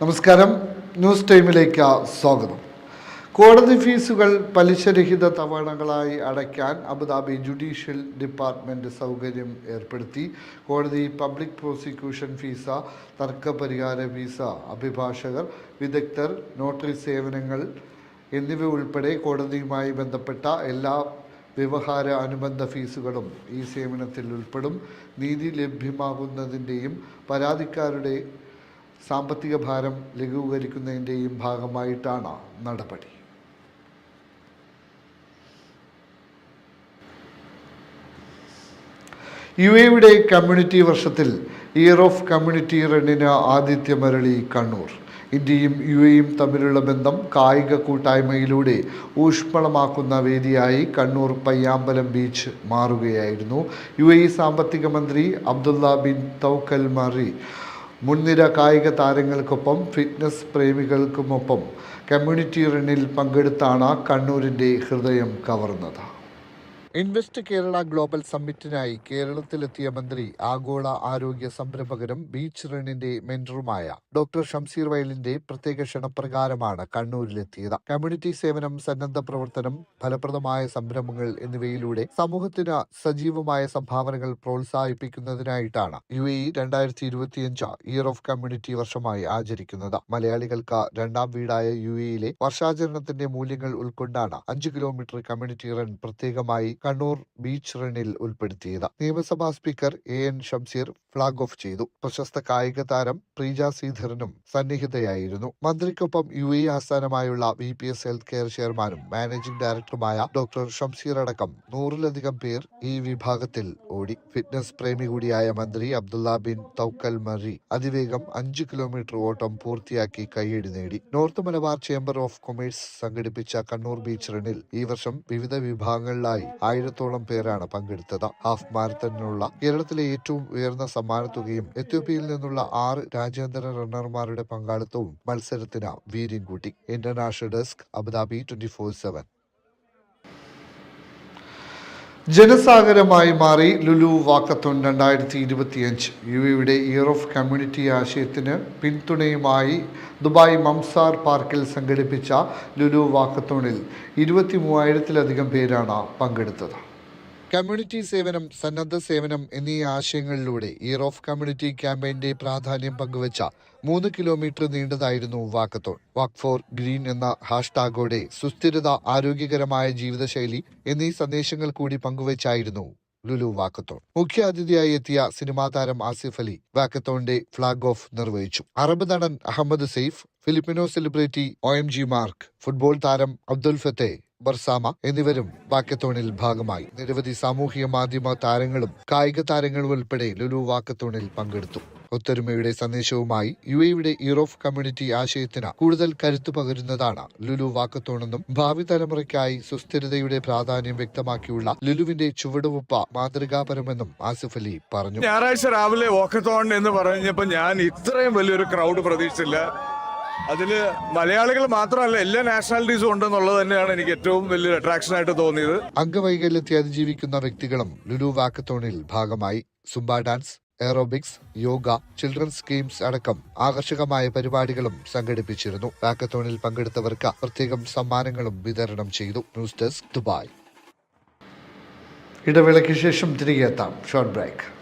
നമസ്കാരം. ന്യൂസ് ടൈമിലേക്ക് സ്വാഗതം. കോടതി ഫീസുകൾ പലിശരഹിത തവണകളായി അടയ്ക്കാൻ അബുദാബി ജുഡീഷ്യൽ ഡിപ്പാർട്ട്മെന്റ് സൗകര്യം ഏർപ്പെടുത്തി. കോടതി പബ്ലിക് പ്രോസിക്യൂഷൻ ഫീസ തർക്കപരിഹാര ഫീസ അഭിഭാഷകർ വിദഗ്ധർ നോട്ടറി സേവനങ്ങൾ എന്നിവ ഉൾപ്പെടെ കോടതിയുമായി ബന്ധപ്പെട്ട എല്ലാ വ്യവഹാര അനുബന്ധ ഫീസുകളും ഈ സേവനത്തിൽ ഉൾപ്പെടും. നീതി ലഭ്യമാകുന്നതിന്റെയും പരാതിക്കാരുടെ സാമ്പത്തിക ഭാരം ലഘൂകരിക്കുന്നതിന്റെയും ഭാഗമായിട്ടാണ് നടപടി. യു എയുടെ കമ്മ്യൂണിറ്റി വർഷത്തിൽ ഇയർ ഓഫ് കമ്മ്യൂണിറ്റി റണ്ണിന് ആതിഥ്യമരളി കണ്ണൂർ. ഇന്ത്യയും യു എയും തമ്മിലുള്ള ബന്ധം കായിക കൂട്ടായ്മയിലൂടെ ഊഷ്മളമാക്കുന്ന വേദിയായി കണ്ണൂർ പയ്യാമ്പലം ബീച്ച് മാറുകയായിരുന്നു. യു സാമ്പത്തിക മന്ത്രി അബ്ദുള്ള ബിൻ തൗക്കൽ മറി മുൻനിര കായിക താരങ്ങൾക്കൊപ്പം ഫിറ്റ്നസ് പ്രേമികൾക്കുമൊപ്പം കമ്മ്യൂണിറ്റി റണ്ണിൽ പങ്കെടുത്താണ് കണ്ണൂരിന്റെ ഹൃദയം കവർന്നത്. ഇൻവെസ്റ്റ് കേരള ഗ്ലോബൽ സമ്മിറ്റിനായി കേരളത്തിലെത്തിയ മന്ത്രി ആഗോള ആരോഗ്യ സംരംഭകരും ബീച്ച് റണ്ണിന്റെ മെന്ററുമായ ഡോക്ടർ ഷംസീർ വയലിന്റെ പ്രത്യേക ക്ഷണപ്രകാരമാണ് കണ്ണൂരിലെത്തിയത്. കമ്മ്യൂണിറ്റി സേവനം സന്നദ്ധ പ്രവർത്തനം ഫലപ്രദമായ സംരംഭങ്ങൾ എന്നിവയിലൂടെ സമൂഹത്തിന് സജീവമായ സംഭാവനകൾ പ്രോത്സാഹിപ്പിക്കുന്നതിനായിട്ടാണ് യു എ രണ്ടായിരത്തി ഇരുപത്തിയഞ്ച് ഇയർ ഓഫ് കമ്മ്യൂണിറ്റി വർഷമായി ആചരിക്കുന്നത്. മലയാളികൾക്ക് രണ്ടാം വീടായ യു എയിലെ വർഷാചരണത്തിന്റെ മൂല്യങ്ങൾ ഉൾക്കൊണ്ടാണ് അഞ്ച് കിലോമീറ്റർ കമ്മ്യൂണിറ്റി റൺ പ്രത്യേകമായി കണ്ണൂർ ബീച്ച് റണ്ണിൽ ഉൾപ്പെടുത്തിയത്. നിയമസഭാ speaker A N Shamseer flag off ചെയ്തു. പ്രശസ്ത കായിക താരം പ്രീജ ശ്രീധരനും സന്നിഹിതയായിരുന്നു. മന്ത്രിക്കൊപ്പം യു എ ആസ്ഥാനമായുള്ള V P S health care ചെയർമാനും മാനേജിംഗ് ഡയറക്ടറുമായ ഡോക്ടർ ഷംസീർ അടക്കം നൂറിലധികം പേർ ഈ വിഭാഗത്തിൽ ഓടി. ഫിറ്റ്നസ് പ്രേമി കൂടിയായ മന്ത്രി അബ്ദുള്ള ബിൻ തൗക്കൽ മറി അതിവേഗം അഞ്ച് കിലോമീറ്റർ ഓട്ടം പൂർത്തിയാക്കി കൈയടി നേടി. North Malabar chamber of commerce സംഘടിപ്പിച്ച കണ്ണൂർ ബീച്ച് റണ്ണിൽ ഈ വർഷം വിവിധ വിഭാഗങ്ങളിലായി ആയിരത്തോളം പേരാണ് പങ്കെടുത്തത്. ഹാഫ് മാരത്തണിനുള്ള കേരളത്തിലെ ഏറ്റവും ഉയർന്ന സമ്മാനത്തുകയും എത്യോപ്യയിൽ നിന്നുള്ള ആറ് രാജ്യാന്തര റണ്ണർമാരുടെ പങ്കാളിത്തവും മത്സരത്തിന് വീര്യം കൂട്ടി. International desk Abu Dhabi twenty four seven. ജനസാഗരമായി മാറി ലുലു വാക്കത്തോൺ രണ്ടായിരത്തി ഇരുപത്തിയഞ്ച് യു എയുടെ ഇയർ ഓഫ് കമ്മ്യൂണിറ്റി ആശയത്തിന് പിന്തുണയുമായി ദുബായ് മംസാർ പാർക്കിൽ സംഘടിപ്പിച്ച ലുലു വാക്കത്തോണിൽ ഇരുപത്തി മൂവായിരത്തിലധികം പേരാണ് പങ്കെടുത്തത്. കമ്മ്യൂണിറ്റി സേവനം സന്നദ്ധ സേവനം എന്നീ ആശയങ്ങളിലൂടെ ഇയർ ഓഫ് കമ്മ്യൂണിറ്റി ക്യാമ്പയിന്റെ പ്രാധാന്യം പങ്കുവച്ച മൂന്ന് കിലോമീറ്റർ നീണ്ടതായിരുന്നു വാക്കത്തോൺ. വാക്ക് ഫോർ ഗ്രീൻ എന്ന ഹാഷ്ടാഗോടെ സുസ്ഥിരത ആരോഗ്യകരമായ ജീവിതശൈലി എന്നീ സന്ദേശങ്ങൾ കൂടി പങ്കുവച്ചായിരുന്നു ലുലു വാക്കത്തോൺ. മുഖ്യ അതിഥിയായി എത്തിയ സിനിമാ താരം ആസിഫ് അലി വാക്കത്തോണിന്റെ ഫ്ളാഗ് ഓഫ് നിർവഹിച്ചു. അറബ് നടൻ Ahmed Saif Filipino celebrity O M G Mark football താരം അബ്ദുൽ ഫത്തെ ബർസാമ എന്നിവരും വാക്കത്തോണിൽ ഭാഗമായി. നിരവധി സാമൂഹിക മാധ്യമ താരങ്ങളും കായിക താരങ്ങളും ഉൾപ്പെടെ ലുലു വാക്കത്തോണിൽ പങ്കെടുത്തു. ഒത്തൊരുമയുടെ സന്ദേശവുമായി യു എയുടെ ഓഫ് കമ്മ്യൂണിറ്റി ആശയത്തിന് കൂടുതൽ കരുത്തു പകരുന്നതാണ് ലുലു വാക്കത്തോണെന്നും ഭാവി തലമുറയ്ക്കായി സുസ്ഥിരതയുടെ പ്രാധാന്യം വ്യക്തമാക്കിയുള്ള ലുലുവിന്റെ ചുവടുവെപ്പ് മാതൃകാപരമെന്നും ആസിഫ് അലി പറഞ്ഞു. ഞായറാഴ്ച രാവിലെ വാക്കത്തോൺ എന്ന് പറഞ്ഞപ്പോ ഞാൻ ഇത്രയും വലിയൊരു ക്രൗഡ് പ്രതീക്ഷിച്ചില്ല. അതിൽ മലയാളികൾ മാത്രമല്ല എല്ലാ നാഷണാലിറ്റീസും ഉണ്ടെന്നുള്ളത് തന്നെയാണ് എനിക്ക് ഏറ്റവും വലിയ അട്രാക്ഷൻ ആയിട്ട് തോന്നിയത്. അംഗവൈകല്യത്തെ അതിജീവിക്കുന്ന വ്യക്തികളും ലുലു വാക്കത്തോണിൽ ഭാഗമായി. Zumba dance aerobics yoga children's games അടക്കം ആകർഷകമായ പരിപാടികളും സംഘടിപ്പിച്ചിരുന്നു. വാക്കത്തോണിൽ പങ്കെടുത്തവർക്ക് പ്രത്യേകം സമ്മാനങ്ങളും വിതരണം ചെയ്തു. News desk Dubai. ഇടവേളയ്ക്ക് ശേഷം തിരികെ എത്താം. Short break.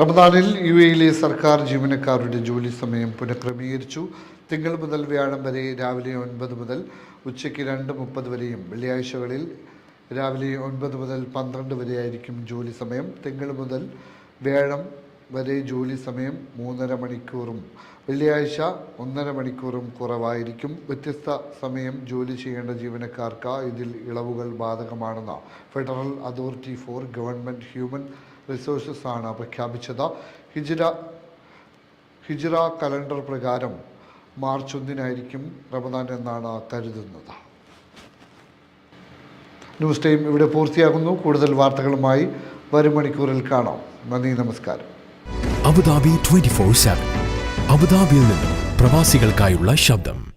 റമദാനിൽ യു എയിലെ സർക്കാർ ജീവനക്കാരുടെ ജോലി സമയം പുനഃക്രമീകരിച്ചു. തിങ്കൾ മുതൽ വ്യാഴം വരെ രാവിലെ ഒൻപത് മുതൽ ഉച്ചയ്ക്ക് രണ്ട് മുപ്പത് വരെയും വെള്ളിയാഴ്ചകളിൽ രാവിലെ ഒൻപത് മുതൽ പന്ത്രണ്ട് വരെയായിരിക്കും ജോലി സമയം. തിങ്കൾ മുതൽ വ്യാഴം വരെ ജോലി സമയം മൂന്നര മണിക്കൂറും വെള്ളിയാഴ്ച ഒന്നര മണിക്കൂറും കുറവായിരിക്കും. വ്യത്യസ്ത സമയം ജോലി ചെയ്യേണ്ട ജീവനക്കാർക്ക് ഇതിൽ ഇളവുകൾ ബാധകമാണെന്ന് federal authority for government human resources ആണ് പ്രഖ്യാപിച്ചത്. ഹിജിറ ഹിജിറ കലണ്ടർ പ്രകാരം മാർച്ച് ഒന്നിനായിരിക്കും റമദാൻ എന്നാണ് കരുതുന്നത്. ന്യൂസ് ടൈം ഇവിടെ പൂർത്തിയാകുന്നു. കൂടുതൽ വാർത്തകളുമായി വരും മണിക്കൂറിൽ കാണാം. നന്ദി നമസ്കാരം. Abu Dhabi twenty four seven. അബുദാബിയിൽ നിന്നും പ്രവാസികൾക്കായുള്ള ശബ്ദം.